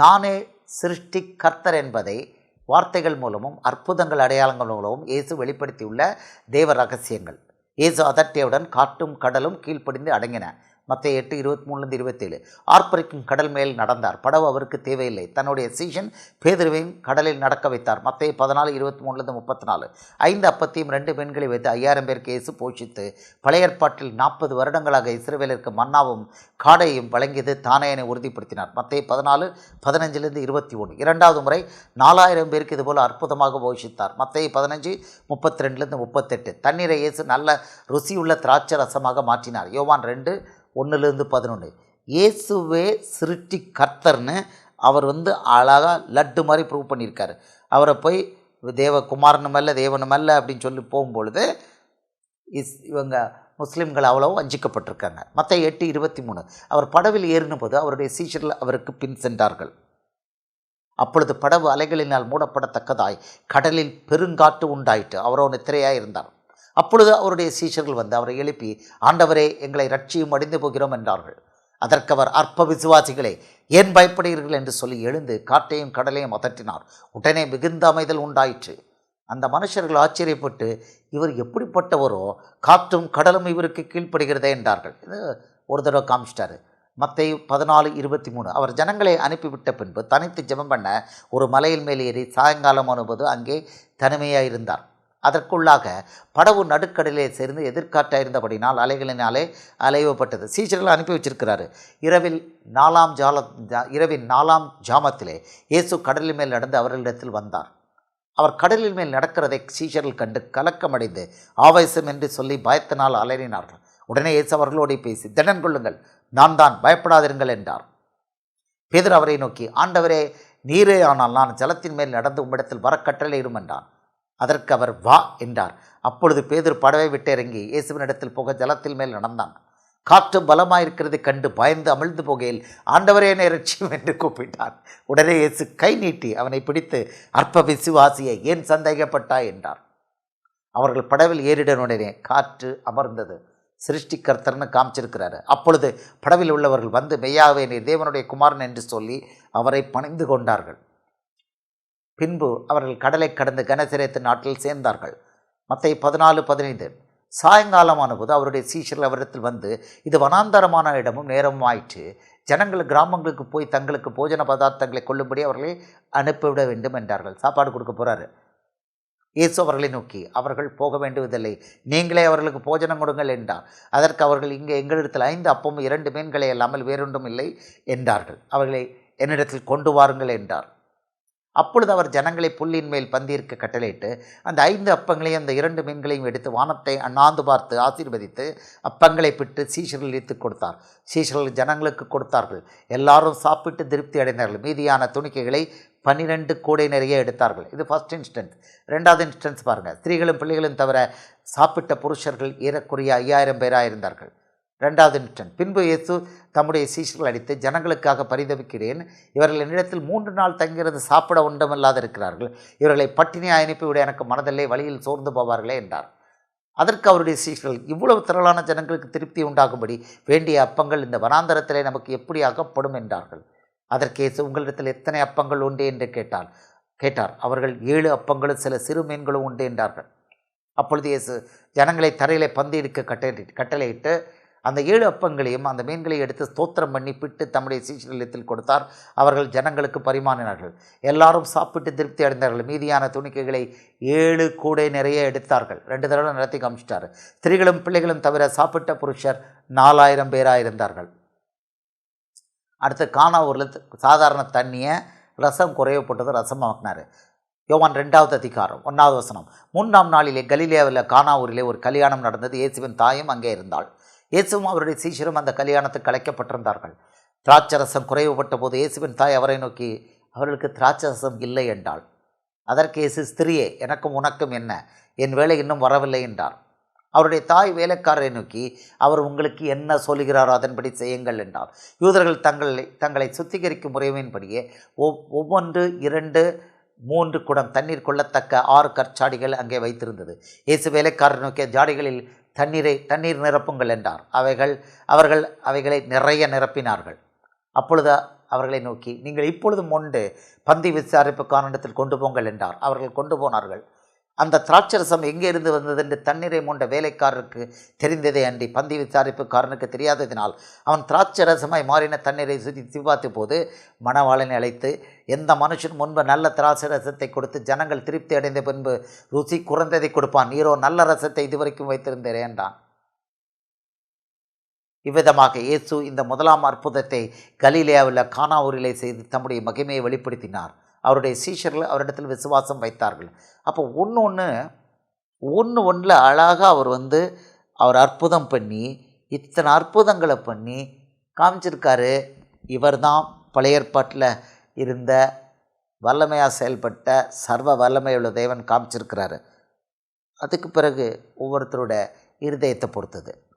தானே சிருஷ்டி கர்த்தர் என்பதை வார்த்தைகள் மூலமும் அற்புதங்கள் அடையாளங்கள் மூலமும் இயேசு வெளிப்படுத்தியுள்ள தேவ ரகசியங்கள். இயேசு அதட்டியவுடன் காட்டும் கடலும் கீழ்ப்படிந்து அடங்கின. மற்ற எட்டு இருபத்தி மூணுலேருந்து இருபத்தேழு. ஆர்ப்பரிக்கும் கடல் மேல் நடந்தார். படவு அவருக்கு தேவையில்லை. தன்னுடைய சீஷன் பேதுருவையும் கடலில் நடக்க வைத்தார். மற்ற பதினாலு இருபத்தி மூணுலேருந்து முப்பத்தி நாலு ஐந்து அப்பத்தையும் ரெண்டு பெண்களை வைத்து ஐயாயிரம் பேருக்கு இயேசு போஷித்து பழைய ஏற்பாட்டில் நாற்பது வருடங்களாக இஸ்ரேவேலிற்கு மன்னாவும் காடையும் வழங்கியது தானே என உறுதிப்படுத்தினார். மற்ற பதினாலு பதினஞ்சிலிருந்து இருபத்தி ஒன்று இரண்டாவது முறை நாலாயிரம் பேருக்கு இதுபோல் அற்புதமாக போஷித்தார். மற்ற பதினஞ்சு முப்பத்தி ரெண்டுலேருந்து முப்பத்தெட்டு. தண்ணீரை இயேசு நல்ல ருசியுள்ள திராட்சை ரசமாக மாற்றினார். யோவான் ரெண்டு ஒன்றுலேருந்து பதினொன்று இயேசுவே சிருஷ்டி கர்த்தர்னு அவர் வந்து அழகாக லட்டு மாதிரி ப்ரூவ் பண்ணியிருக்காரு. அவரை போய் தேவகுமாரனும் அல்ல தேவனும் அல்ல அப்படின்னு சொல்லி போகும்பொழுது இஸ் இவங்க முஸ்லீம்கள் அவ்வளோ வஞ்சிக்கப்பட்டிருக்காங்க. மற்ற எட்டு இருபத்தி மூணு அவர் படவில் ஏறின போது அவருடைய சீஷர்கள் அவருக்கு பின் சென்றார்கள். அப்பொழுது படவு அலைகளினால் மூடப்படத்தக்கதாய் கடலில் பெருங்காற்று உண்டாயிட்டு அவரோ நித்திரையாக இருந்தார். அப்பொழுது அவருடைய சீஷர்கள் வந்து அவரை எழுப்பி ஆண்டவரே எங்களை ரட்சியும் அடைந்து போகிறோம் என்றார்கள். அதற்கு அவர் அற்ப விசுவாசிகளே ஏன் பயப்படுகிறீர்கள்? என்று சொல்லி எழுந்து காட்டையும் கடலையும் அதட்டினார் உடனே மிகுந்த அமைதல் உண்டாயிற்று. அந்த மனுஷர்கள் ஆச்சரியப்பட்டு இவர் எப்படிப்பட்டவரோ? காற்றும் கடலும் இவருக்கு கீழ்ப்படுகிறதே என்றார்கள். இது ஒரு தடவை காமிச்சிட்டாரு. மத்தை பதினாலு இருபத்தி மூணு அவர் ஜனங்களை அனுப்பிவிட்ட பின்பு தனித்து ஜெபம் பண்ண ஒரு மலையில் மேல் ஏறி சாயங்காலம் அனுபது அங்கே தனிமையாக இருந்தார் அதற்குள்ளாக படவு நடுக்கடலிலே சேர்ந்து எதிர்காற்றாக இருந்தபடினால் அலைகளினாலே அலைவப்பட்டது. சீச்சர்கள் அனுப்பி வச்சிருக்கிறாரு. இரவில் நாலாம் ஜால ஜா- இரவின் நாலாம் ஜாமத்திலே இயேசு கடலின் மேல் நடந்து அவர்களிடத்தில் வந்தார். அவர் கடலின் மேல் நடக்கிறதை சீஷர்கள் கண்டு கலக்கமடைந்து ஆவேசம் என்று சொல்லி பயத்தினால் அலறினார்கள். உடனே இயேசு அவர்களோடு பேசி திடன் கொள்ளுங்கள் நான் தான் பயப்படாதிருங்கள் என்றார். பேதர் அவரை நோக்கி ஆண்டவரே நீரே ஆனால் நான் ஜலத்தின் மேல் நடந்து உம்மிடத்தில் வர கட்டளையிடும் என்றான். அதற்கு அவர் வா என்றார். அப்பொழுது பேதர் படவை விட்டு இறங்கி இயேசுவினிடத்தில் போக ஜலத்தில் மேல் நடந்தான். காற்று பலமாயிருக்கிறதை கண்டு பயந்து அமிழ்ந்து போகையில் ஆண்டவரே நேரட்சியும் என்று கூப்பிட்டார். உடனே இயேசு கை நீட்டி அவனை பிடித்து அற்ப விசுவாசியை ஏன் சந்தேகப்பட்டாய்? என்றார். அவர்கள் படவில் ஏறிடனுடனே காற்று அமர்ந்தது. சிருஷ்டிகர்த்தர்னு காமிச்சிருக்கிறாரு? அப்பொழுது படவில் உள்ளவர்கள் வந்து மெய்யாவே நீர் தேவனுடைய குமாரன் என்று சொல்லி அவரை பணிந்து கொண்டார்கள். பின்பு அவர்கள் கடலை கடந்து கனசிரேத்து நாட்டில் சேர்ந்தார்கள். மத்தை பதினாலு பதினைந்து. சாயங்காலமான போது அவருடைய சீஷர்கள் அவரிடத்தில் வந்து இது வனாந்தரமான இடமும் நேரமும் ஆயிற்று. ஜனங்கள் கிராமங்களுக்கு போய் தங்களுக்கு போஜன பதார்த்தங்களை கொள்ளும்படி அவர்களை அனுப்பிவிட வேண்டும் என்றார்கள். சாப்பாடு கொடுக்க போகிறாரு இயேசு அவர்களை நோக்கி அவர்கள் போக வேண்டுவதில்லை. நீங்களே அவர்களுக்கு போஜனம் கொடுங்கள் என்றார். அதற்கு அவர்கள் இங்கே எங்களிடத்தில் ஐந்து அப்பமும் இரண்டு மீன்களை அல்லாமல் வேறொன்றும் இல்லை என்றார்கள். அவர்களை என்னிடத்தில் கொண்டு வாருங்கள் என்றார். அப்பொழுது அவர் ஜனங்களை புல்லின் மேல் பந்தியிருக்க கட்டளையிட்டு அந்த ஐந்து அப்பங்களையும் அந்த இரண்டு மீன்களையும் எடுத்து வானத்தை அண்ணாந்து பார்த்து ஆசீர்வதித்து அப்பங்களை பிட்டு சீஷர்கள் இழுத்து கொடுத்தார். சீஷர்கள் ஜனங்களுக்கு கொடுத்தார்கள். எல்லாரும் சாப்பிட்டு திருப்தி அடைந்தார்கள். மீதியான துணிக்கைகளை பன்னிரெண்டு கூடை நிறைய எடுத்தார்கள். இது ஃபர்ஸ்ட் இன்ஸ்டன்ஸ் ரெண்டாவது இன்ஸ்டன்ஸ் பாருங்கள் ஸ்திரீகளும் பிள்ளைகளும் தவிர சாப்பிட்ட புருஷர்கள் ஏறக்குறைய ஐயாயிரம் பேராக இருந்தார்கள் ரெண்டாவது நிற்றன் பின்பு இயேசு தம்முடைய சீஷர்கள் அடித்து ஜனங்களுக்காக பரிதவிக்கிறேன் இவர்கள் என்னிடத்தில் மூன்று நாள் தங்கியிருந்து சாப்பிட ஒன்றமில்லாத இருக்கிறார்கள். இவர்களை பட்டினி அனுப்பிவிட எனக்கு மனதில்லை வழியில் சோர்ந்து போவார்களே என்றார். அதற்கு அவருடைய சீஷர்கள் இவ்வளவு திரளான ஜனங்களுக்கு திருப்தி உண்டாகும்படி வேண்டிய அப்பங்கள் இந்த வனாந்தரத்திலே நமக்கு எப்படி அகப்படும்? என்றார்கள். அதற்கு இயேசு உங்களிடத்தில் எத்தனை அப்பங்கள் உண்டு? என்று கேட்டால் கேட்டார். அவர்கள் ஏழு அப்பங்களும் சில சிறு மீன்களும் உண்டு என்றார்கள். அப்பொழுது இயேசு ஜனங்களை தரையிலே பந்து எடுக்க கட்டளை கட்டளையிட்டு அந்த ஏழு அப்பங்களையும் அந்த மீன்களை எடுத்து ஸ்தோத்திரம் பண்ணி பிட்டு தம்முடைய சீஷர்களிடத்தில் கொடுத்தார். அவர்கள் ஜனங்களுக்கு பரிமாறினார்கள். எல்லாரும் சாப்பிட்டு திருப்தி அடைந்தார்கள். மீதியான துணிக்கைகளை ஏழு கூடை நிறைய எடுத்தார்கள். ரெண்டு தடவை நடத்தி காமிச்சிட்டாரு. ஸ்திரீகளும் பிள்ளைகளும் தவிர சாப்பிட்ட புருஷர் நாலாயிரம் பேராக இருந்தார்கள் அடுத்து காணா ஊரில் சாதாரண தண்ணியை ரசம் குறையப்பட்டது ரசம் ஆக்கினார் யோவான் ரெண்டாவது அதிகாரம் ஒன்றாவது வசனம். மூன்றாம் நாளிலே கலிலேயாவில் கானா ஊரிலே ஒரு கல்யாணம் நடந்தது. இயேசுவின் தாயும் அங்கே இருந்தாள். இயேசுவும் அவருடைய சீஷரும் அந்த கல்யாணத்துக்கு கலைக்கப்பட்டிருந்தார்கள் திராட்சரசம் குறைவுபட்ட போது இயேசுவின் தாய் அவரை நோக்கி அவர்களுக்கு திராட்சரசம் இல்லை என்றாள். அதற்கு இயேசு ஸ்திரியே எனக்கும் உனக்கும் என்ன? என் வேலை இன்னும் வரவில்லை என்றார். அவருடைய தாய் வேலைக்காரரை நோக்கி அவர் உங்களுக்கு என்ன சொல்கிறாரோ அதன்படி செய்யுங்கள் என்றார். யூதர்கள் தங்களை தங்களை சுத்திகரிக்கும் முறைமையின்படியே ஒவ் ஒவ்வொன்று இரண்டு மூன்று குடம் தண்ணீர் கொள்ளத்தக்க ஆறு கற்சாடிகள் அங்கே வைத்திருந்தது. இயேசு வேலைக்காரர் நோக்கிய ஜாடிகளில் தண்ணீரை தண்ணீர் நிரப்புங்கள் என்றார். அவைகள் அவர்கள் அவைகளை நிறைய நிரப்பினார்கள். அப்பொழுது அவர்களை நோக்கி நீங்கள் இப்பொழுதும் உண்டு. பந்தி விசாரிப்பு காரணத்தில் கொண்டு போங்கள் என்றார். அவர்கள் கொண்டு போனார்கள். அந்த திராட்சரசம் எங்கே இருந்து வந்தது என்று தண்ணீரை மூண்ட வேலைக்காரருக்கு தெரிந்ததே அன்றி. பந்தி விசாரிப்புக்காரனுக்கு தெரியாததினால் அவன் திராட்சரசமாய் மாறின தண்ணீரை சுற்றி சிவாத்து போது மணவாளனை அழைத்து எந்த மனுஷன் முன்பு நல்ல திராட்சரசத்தை கொடுத்து ஜனங்கள் திருப்தி அடைந்த பின்பு ருசி குறைந்ததை கொடுப்பான்? நீரோ நல்ல ரசத்தை இதுவரைக்கும் வைத்திருந்தேன் என்றான். இவ்விதமாக இயேசு இந்த முதலாம் அற்புதத்தை கலீலியாவில் கானா செய்து தம்முடைய மகிமையை வெளிப்படுத்தினார். அவருடைய சீஷர்கள் அவரிடத்தில் விசுவாசம் வைத்தார்கள். அப்போ ஒன்று ஒன்று ஒன்று ஒன்றில் அழகாக அவர் வந்து அவர் அற்புதம் பண்ணி இத்தனை அற்புதங்களை பண்ணி காமிச்சிருக்காரு. இவர்தான் பழைய ஏற்பாட்டில் இருந்த வல்லமையாக செயல்பட்ட சர்வ வல்லமையுள்ள தேவன் காமிச்சிருக்கிறாரு. அதுக்கு பிறகு ஒவ்வொருத்தரோட இருதயத்தை பொறுத்தது.